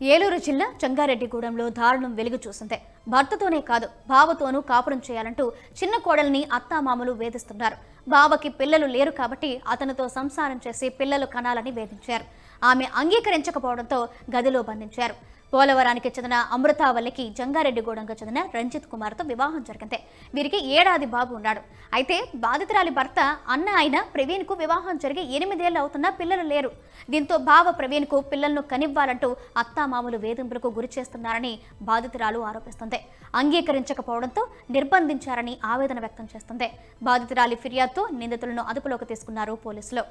ఏలూరు జిల్లా చంగారెడ్డిగూడెంలో దారుణం వెలుగు చూసిందే భర్తతోనే కాదు బావతోనూ కాపురం చేయాలంటూ చిన్న కోడల్ని అత్తామామలు వేధిస్తున్నారు. బావకి పిల్లలు లేరు కాబట్టి అతనితో సంసారం చేసి పిల్లలు కనాలని వేధించారు. ఆమె అంగీకరించకపోవడంతో గదిలో బంధించారు. పోలవరానికి చెందిన అమృతావల్లికి జంగారెడ్డిగూడెంకు చెందిన రంజిత్ కుమార్తో వివాహం జరిగింది. వీరికి ఏడాది బాబు ఉన్నాడు. అయితే బాధితురాలి భర్త అన్న అయిన ప్రవీణ్కు వివాహం జరిగి ఎనిమిదేళ్ళు అవుతున్నా పిల్లలు లేరు. దీంతో బావ ప్రవీణ్కు పిల్లలను కనివ్వాలంటూ అత్తామామలు వేధింపులకు గురి చేస్తున్నారని బాధితురాలు ఆరోపిస్తుంది. అంగీకరించకపోవడంతో నిర్బంధించారని ఆవేదన వ్యక్తం చేస్తుంది. బాధితురాలి ఫిర్యాదుతో నిందితులను అదుపులోకి తీసుకున్నారు పోలీసులు.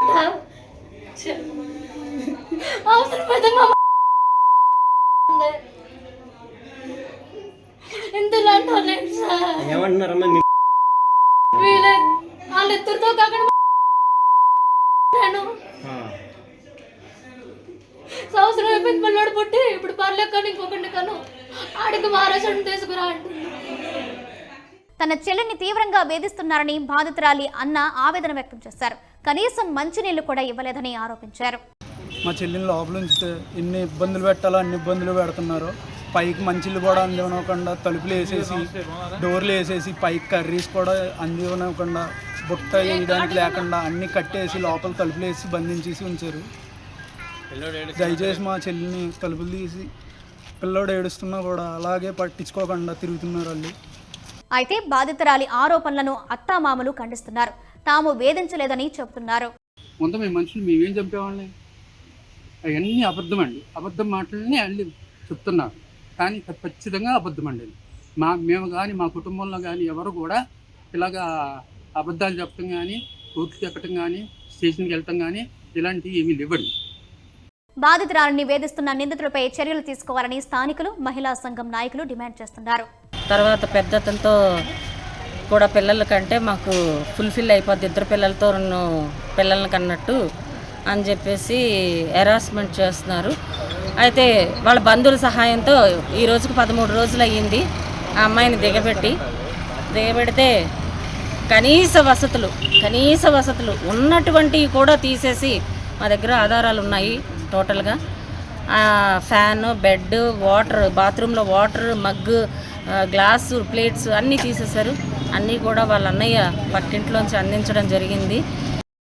కాపురం చేయాలంటే మా ఇంటికి మా బావుని అవసరమైతే మా ఉంది. సార్ ఏమంటున్నారమ్మా వీళ్ళ వాళ్ళిద్దరితో కాకుండా సంవత్సరం అయిపోయింది పిల్లడు పుట్టి ఇప్పుడు పర్లేదు కానీ ఇంకొకటి కను ఆడికి మారేసాడు తీసుకురా అంటుంది తన చెల్లిని తీవ్రంగా వేధిస్తున్నారని బాధితురాలి అన్న ఆవేదన వ్యక్తం చేశారు కనీసం మంచినీళ్ళు కూడా ఇవ్వలేదని ఆరోపించారు. మా చెల్లిని లోపల ఉంచితే ఎన్ని ఇబ్బందులు పెట్టాలో అన్ని ఇబ్బందులు పెడుతున్నారు. పైకి మంచిలు కూడా అందివ్వకుండా తలుపులు వేసేసి డోర్లు వేసేసి పైకి కర్రీస్ కూడా అందివ్వకుండా బుట్ట వేయడానికి లేకుండా అన్ని కట్టేసి లోపల తలుపులు వేసి బంధించేసి ఉంచారు. దయచేసి మా చెల్లిని తలుపులు తీసి పిల్లోడు ఏడుస్తున్నా కూడా అలాగే పట్టించుకోకుండా తిరుగుతున్నారు వాళ్ళు. అయితే బాధితురాలి ఆరోపణలను అత్తామామలు ఖండిస్తున్నారు. తాము వేధించలేదని చెబుతున్నారు. ముందు మేము మనుషులు మేమేం చంపేవాళ్ళని అవన్నీ అబద్ధం అండి అబద్ధం మాటలని అల్లి చెప్తున్నారు. కానీ ఖచ్చితంగా అబద్ధం అండి. మా మేము కానీ మా కుటుంబంలో కానీ ఎవరు కూడా ఇలాగా అబద్ధాలు చెప్పడం కానీ కోర్టుకి ఎక్కడం కానీ స్టేషన్కి వెళ్ళటం కానీ ఇలాంటివి ఏమీ లేవండి. బాధితురాలిని వేధిస్తున్న నిందితులపై చర్యలు తీసుకోవాలని స్థానికులు మహిళా సంఘం నాయకులు డిమాండ్ చేస్తున్నారు. తర్వాత పెద్ద అతనితో కూడా పిల్లల కంటే మాకు ఫుల్ఫిల్ అయిపోద్ది. ఇద్దరు పిల్లలతో రెండు పిల్లలకి అన్నట్టు అని చెప్పేసి హెరాస్మెంట్ చేస్తున్నారు. అయితే వాళ్ళ బంధువుల సహాయంతో ఈ రోజుకు పదమూడు రోజులు అయ్యింది. ఆ అమ్మాయిని దిగబెట్టి దిగబెడితే కనీస వసతులు కనీస వసతులు ఉన్నటువంటివి కూడా తీసేసి మా దగ్గర ఆధారాలు ఉన్నాయి టోటల్గా ఫ్యాను ఫ్యాన్ బెడ్ వాటర్ బాత్రూంలో వాటర్ మగ్గు గ్లాసు ప్లేట్స్ అన్నీ తీసేశారు. అన్నీ కూడా వాళ్ళ అన్నయ్య పక్కింట్లోంచి అందించడం జరిగింది.